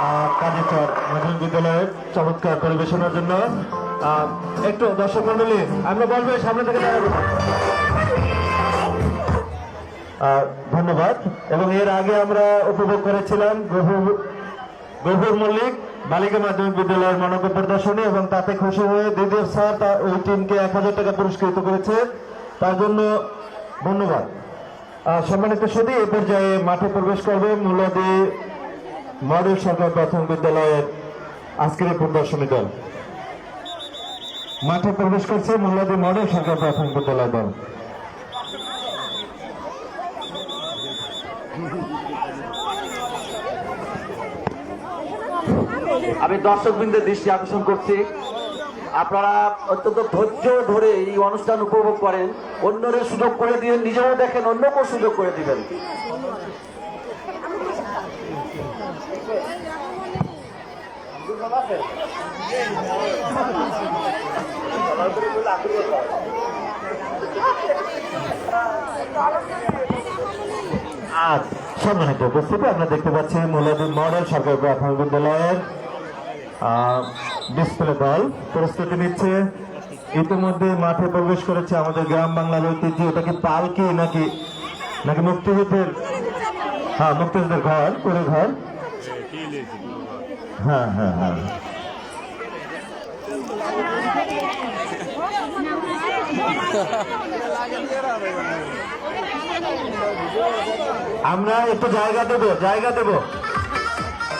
মাধ্যমিক বিদ্যালয়ের চমৎকার পরিবেশনার জন্য একটু দর্শক মন্ডলী, আমরা বলব সামনে থেকে ধন্যবাদ। এবং এর আগে আমরা উপভোগ করেছিলাম গভুর মল্লিক, বালিকা মাধ্যমিক বিদ্যালয়ের মানব প্রদর্শনী এবং তাতে খুশি হয়ে দিদির স্যার তার ওই টিমকে এক হাজার টাকা পুরস্কৃত করেছে। তার জন্য ধন্যবাদ। সম্মানিত সদী এ পর্যায়ে মাঠে প্রবেশ করবে মূলাদি মডেল সরকার প্রাথমিক বিদ্যালয়ের আজকের প্রদর্শনী দল। মাঠে প্রবেশ করছে মহিলাদের মডেল সরকার প্রাথমিক বিদ্যালয় দল। আমি দর্শকবৃন্দের দৃষ্টি আকর্ষণ করছি। আপনারা অত্যন্ত ধৈর্য ধরে এই অনুষ্ঠান উপভোগ করেন। অন্যদের সুযোগ করে দিয়ে নিজেও দেখেন, অন্যকেও সুযোগ করে দিবেন। আজ সম্মানিত উপস্থিতি, আমরা দেখতে পাচ্ছি মৌলাদুর মডেল সরকারি প্রাথমিক বিদ্যালয়ের ডিসপ্লে দল প্রস্তুতি নিচ্ছে। ইতিমধ্যে মাঠে প্রবেশ করেছে আমাদের গ্রাম বাংলার ঐতিহ্য। ওটা কি পালকি নাকি নাকি মুক্তিযুদ্ধের? হ্যাঁ মুক্তিযুদ্ধের ঘর করে ঘর। হ্যাঁ হ্যাঁ হ্যাঁ। আমরা একটু জায়গা দেব জায়গা দেব।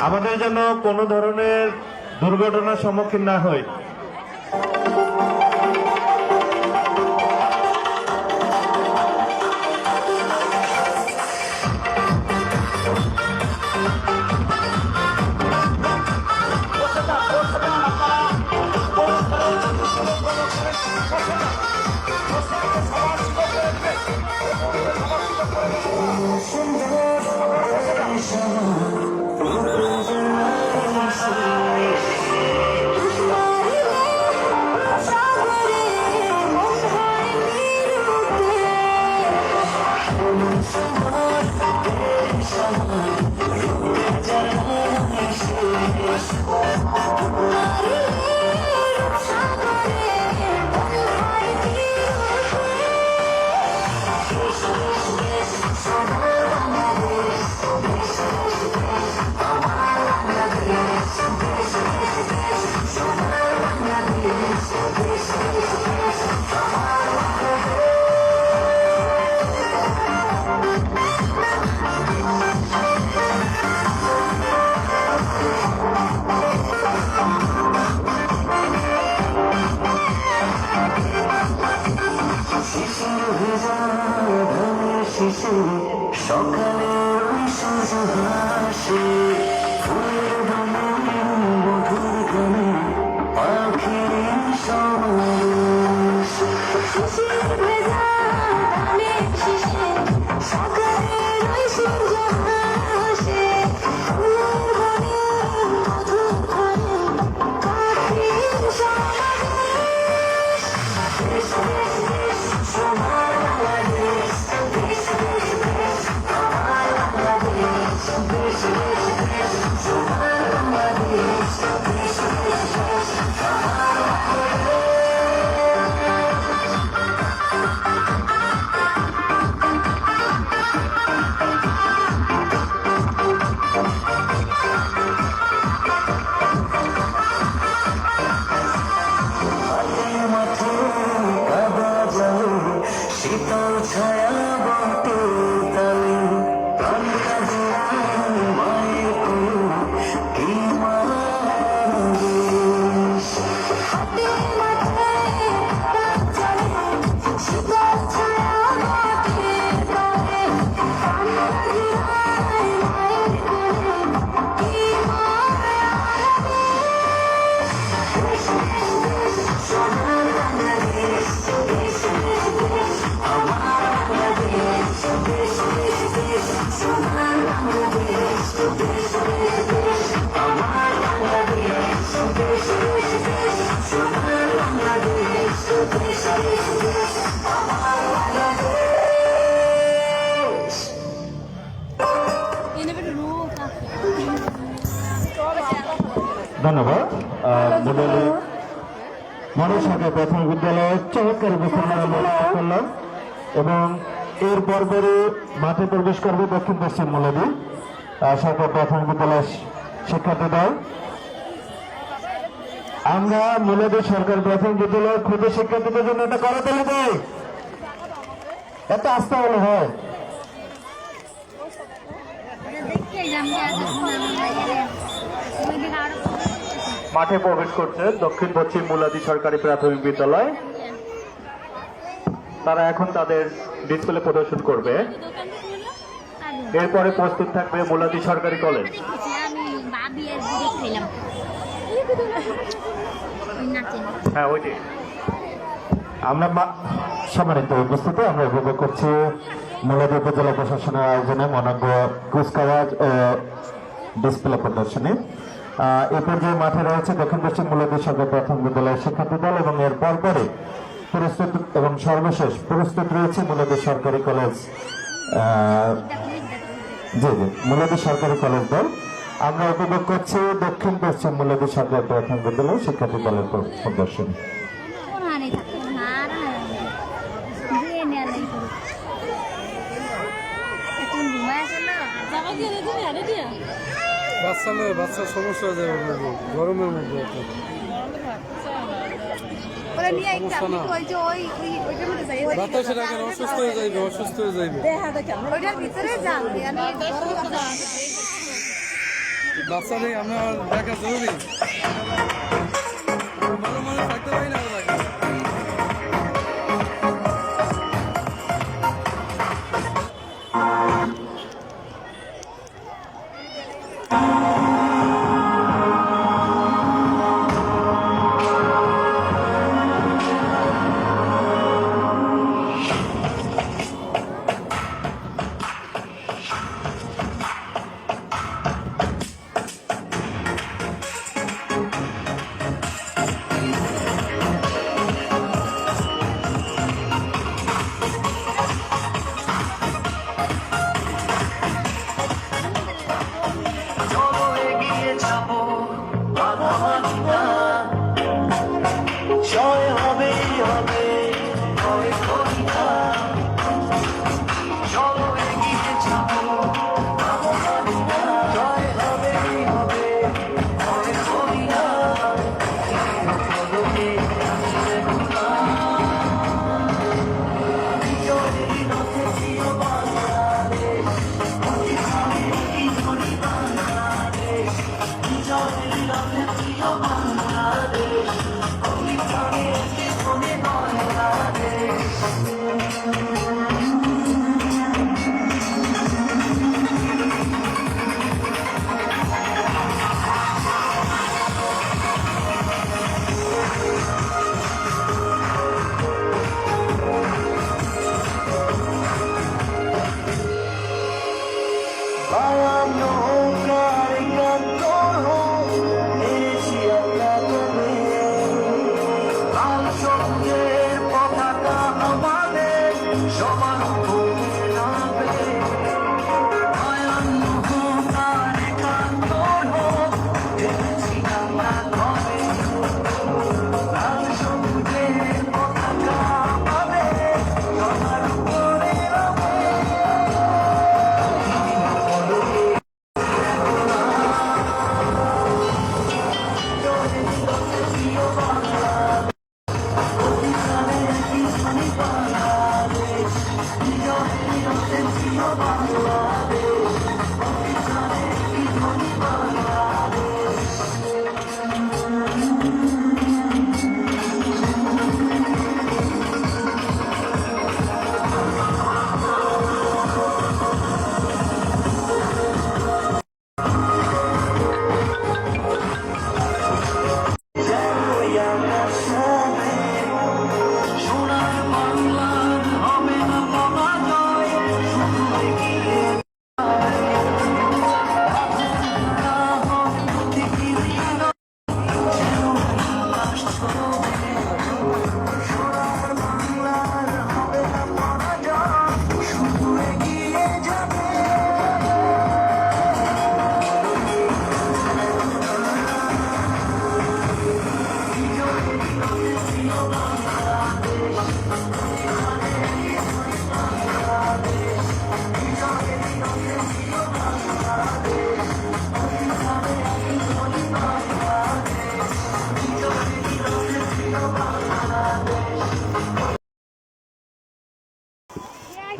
আমাদের যেন কোনো ধরনের দুর্ঘটনার সম্মুখীন না হয় Oh, see, see, see, see, see, see, see, see, see, ধন্যবাদ। মুরালি মানুষ সরকার প্রাথমিক বিদ্যালয়ে চমৎকার উপস্থাপনা করলাম। এবং এর পরপরে মাঠে প্রবেশ করবে দক্ষিণ পশ্চিম মূলদী সরকার প্রাথমিক বিদ্যালয়ের শিক্ষার্থী দল আমরা মূলদী সরকার প্রাথমিক বিদ্যালয়ের ক্ষুদ্র শিক্ষার্থীদের জন্য একটা করা তুলে দেয় এত আস্থা হলো, হয়। আরও মাঠে প্রবেশ করছে দক্ষিণ পশ্চিম মুলাদি সরকারি প্রাথমিক বিদ্যালয়। তারা এখন তাদের ডিসপ্লে প্রদর্শন করবে। এরপরে প্রস্তুত থাকবে মুলাদি সরকারি কলেজ। হ্যাঁ ওইটি। আমরা সম্মানিত উপস্থিতি, আমরা উপভোগ করছি মুলাদি উপজেলা প্রশাসনের আয়োজনে মনাঙ্গ কুচকাওয়াজ ও ডিসপ্লে প্রদর্শনী। এ পর্যায়ে মাঠে রয়েছে দক্ষিণ পশ্চিম সরকার প্রাথমিক বিদ্যালয়ের শিক্ষার্থী দল এবং এর পরপরে প্রস্তুত এবং সর্বশেষ প্রস্তুত রয়েছে মুলাদি সরকারি কলেজ জি জি মুলাদি সরকারি কলেজ দল। আমরা উপভোগ করছি দক্ষিণ পশ্চিম মুলাদি সরকারি প্রাথমিক বিদ্যালয় শিক্ষার্থী দলের প্র- প্রদর্শনী। আরে দিয়া বাচ্চা নয় বাচ্চার সমস্যা হয়ে যাবে গরমের মধ্যে বাতাসে রাখেন অসুস্থ হয়ে যাইবে অসুস্থ হয়ে যাইবে। বাচ্চা নেই আপনার দেখা জরুরি। ভালো মানুষ থাকতে পারি না।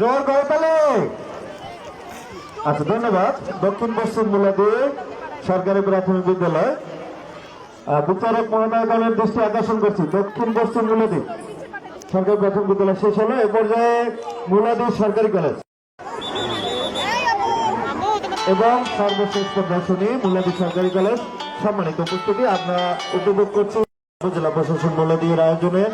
জোর করে তালে। আচ্ছা ধন্যবাদ। দক্ষিণ পশ্চিম মুলাদি সরকারি প্রাথমিক বিদ্যালয় বিচারক মহোদয়গণের দৃষ্টি আকর্ষণ করছি। দক্ষিণ পশ্চিম মুলাদি সরকারি প্রাথমিক বিদ্যালয় শেষ হলো। এ পর্যায়ে মুলাদি সরকারি কলেজ এবং সর্বশেষ প্রদর্শনী মুলাদি সরকারি কলেজ সম্মানিত উপস্থিতি। আমরা উপভোগ করছি উপজেলা প্রশাসন মুলাদির আয়োজনে।